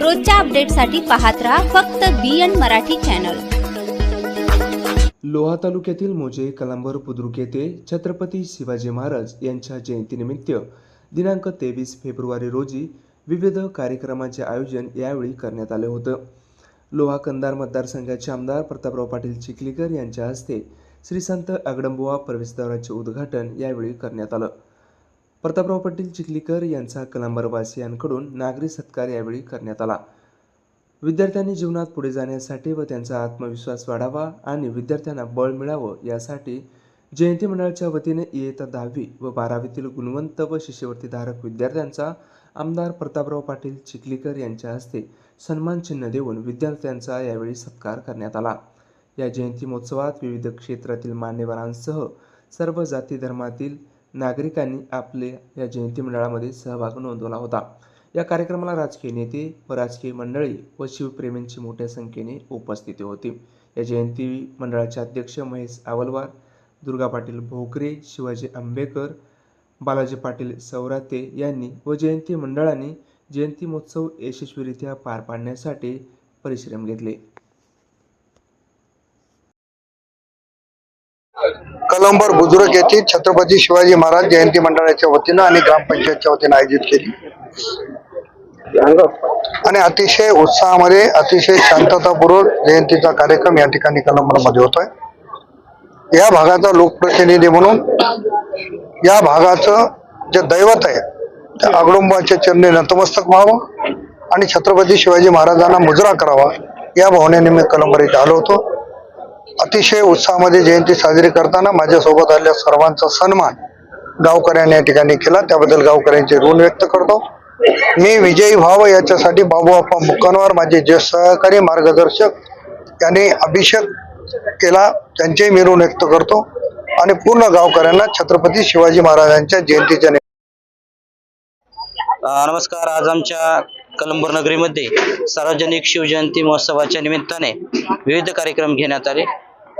रोजच्या अपडेटसाठी पाहत रहा फक्त B N Marathi channel Loha तालुक्यातील मोजे कलांबर बुद्रुक येथे छत्रपती शिवाजी महाराज यांच्या जयंतीनिमित्त दिनांक तेवीस फेब्रुवारी रोजी विविध कार्यक्रमांचे आयोजन यावेळी करण्यात आले होतं. लोहा कंदार मतदारसंघाचे आमदार प्रतापराव पाटील चिखलीकर यांच्या हस्ते श्री संत अगडंबुवा प्रवेशद्वाराचे उद्घाटन यावेळी करण्यात आलं. प्रतापराव पाटील चिखलीकर यांचा कलांबरवासियांकडून नागरी सत्कार यावेळी करण्यात आला. विद्यार्थ्यांनी जीवनात पुढे जाण्यासाठी व त्यांचा आत्मविश्वास वाढावा आणि विद्यार्थ्यांना बळ मिळावं यासाठी जयंती मंडळाच्या वतीने इयत्ता दहावी व बारावीतील गुणवंत व शिष्यवृत्तीधारक विद्यार्थ्यांचा आमदार प्रतापराव पाटील चिखलीकर यांच्या हस्ते सन्मान चिन्ह देऊन विद्यार्थ्यांचा यावेळी सत्कार करण्यात आला. या जयंती महोत्सवात विविध क्षेत्रातील मान्यवरांसह सर्व जाती धर्मातील नागरिकांनी आपले या जयंती मंडळामध्ये सहभाग नोंदवला होता. या कार्यक्रमाला राजकीय नेते व राजकीय मंडळी व शिवप्रेमींची मोठ्या संख्येने उपस्थिती होती. या जयंती मंडळाचे अध्यक्ष महेश आवलवार दुर्गा पाटील भोकरे शिवाजी आंबेकर बालाजी पाटील सौराते यांनी व जयंती मंडळाने जयंती महोत्सव यशस्वीरित्या पार पाडण्यासाठी परिश्रम घेतले. कलंबर बुजुर्ग येथे छत्रपती शिवाजी महाराज जयंती मंडळाच्या वतीनं आणि ग्रामपंचायतच्या वतीनं आयोजित केली. आणि अतिशय उत्साहामध्ये अतिशय शांततापूर्वक जयंतीचा कार्यक्रम या ठिकाणी कलंबरमध्ये होतोय. या भागाचा लोकप्रतिनिधी म्हणून या भागाचं जे दैवत आहे त्या अगडुंबाच्या चरणी नतमस्तक व्हावं आणि छत्रपती शिवाजी महाराजांना मुजरा करावा या भावनेने मी कलंबर इथे आलो होतो. अतिशय उत्साहामध्ये जयंती साजरी करताना माझ्यासोबत आलेल्या सर्वांचा सन्मान गावकऱ्यांनी या ठिकाणी केला. त्याबद्दल गावकऱ्यांचे ऋण व्यक्त करतो. मी विजयी व्हावं याच्यासाठी बाबूआप्पा मुक्कानवार माझे ज्येष्ठ सहकारी मार्गदर्शक यांनी अभिषेक केला. त्यांचेही मी ऋण व्यक्त करतो. आणि पूर्ण गावकऱ्यांना छत्रपती शिवाजी महाराजांच्या जयंतीच्या नमस्कार. आज आमच्या कलंबर नगरीमध्ये सार्वजनिक शिवजयंती महोत्सवाच्या निमित्ताने विविध कार्यक्रम घेण्यात आले.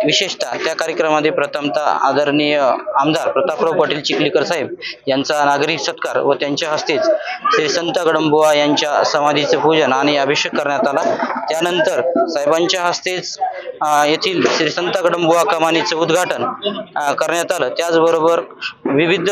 विशेषतः त्या कार्यक्रमामध्ये प्रथमतः आदरणीय आमदार प्रतापराव पाटील चिखलीकर साहेब यांचा नागरिक सत्कार व त्यांच्या हस्तेच श्री संत गडंबुवा यांच्या समाधीचे पूजन आणि अभिषेक करण्यात आला. त्यानंतर साहेबांच्या हस्तेच येथील श्री संत गडंबुवा कमानीचं उद्घाटन करण्यात आलं. त्याचबरोबर विविध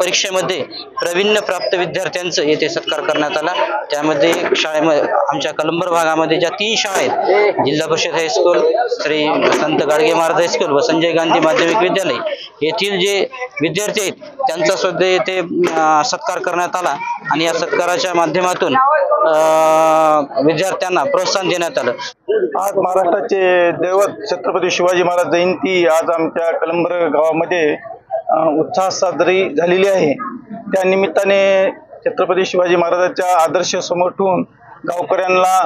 परीक्षेमध्ये प्रवीण प्राप्त विद्यार्थ्यांचं येथे सत्कार करण्यात आला. त्यामध्ये शाळेमध्ये आमच्या कलंबर भागामध्ये ज्या तीन शाळा आहेत जिल्हा परिषद हायस्कूल श्री संत गाडगे महाराज हायस्कूल व संजय गांधी माध्यमिक विद्यालय येथील जे विद्यार्थी आहेत त्यांचा सुद्धा येथे सत्कार करण्यात आला आणि या सत्काराच्या माध्यमातून विद्यार्थ्यांना प्रोत्साहन देण्यात आलं. आज महाराष्ट्राचे दैवत छत्रपती शिवाजी महाराज जयंती आज आमच्या कलंबर गावामध्ये उत्साह साजरी झालेली आहे. त्या निमित्ताने छत्रपती शिवाजी महाराजांच्या आदर्श समोर ठेवून गावकऱ्यांना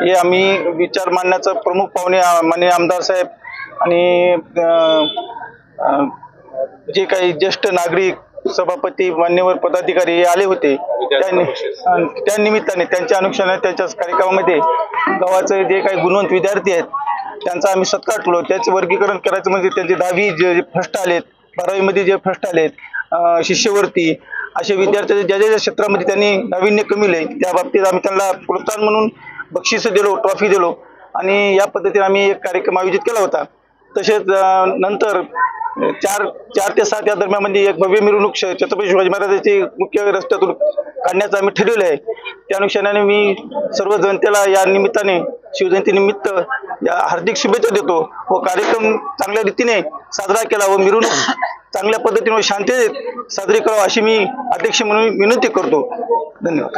हे आम्ही विचार मांडण्याचं प्रमुख पाहुणे माननीय आमदार साहेब आणि जे काही ज्येष्ठ नागरिक सभापती मान्यवर पदाधिकारी हे आले होते त्या निमित्ताने त्यांच्या अनुषंगाने त्यांच्या कार्यक्रमामध्ये गावाचे जे काही गुणवंत विद्यार्थी आहेत त्यांचा आम्ही सत्कार ठेवलो त्याचे वर्गीकरण करायचं म्हणजे त्यांचे दहावी जे फर्स्ट आलेत बारावीमध्ये जे फर्स्ट आलेत अं, शिष्यवृत्ती असे विद्यार्थी ज्या ज्या ज्या क्षेत्रामध्ये त्यांनी नाविन्य कमिले त्या बाबतीत आम्ही त्यांना प्रोत्साहन म्हणून बक्षिसं दिलो ट्रॉफी दिलो. आणि या पद्धतीने आम्ही एक कार्यक्रम आयोजित केला होता. तसेच नंतर चार चार ते सात या दरम्यानमध्ये म्हणजे एक भव्य मिरवणूक छत्रपती शिवाजी महाराजांची मुख्य रस्त्यातून काढण्याचं आम्ही ठरवलं आहे. त्या अनुषंगाने मी सर्व जनतेला या निमित्ताने शिवजयंतीनिमित्त या हार्दिक शुभेच्छा देतो. व कार्यक्रम चांगल्या रीतीने साजरा केला व मिरवणूक चांगल्या पद्धतीने व शांततेत साजरी करावं अशी मी अध्यक्ष म्हणून विनंती करतो. धन्यवाद.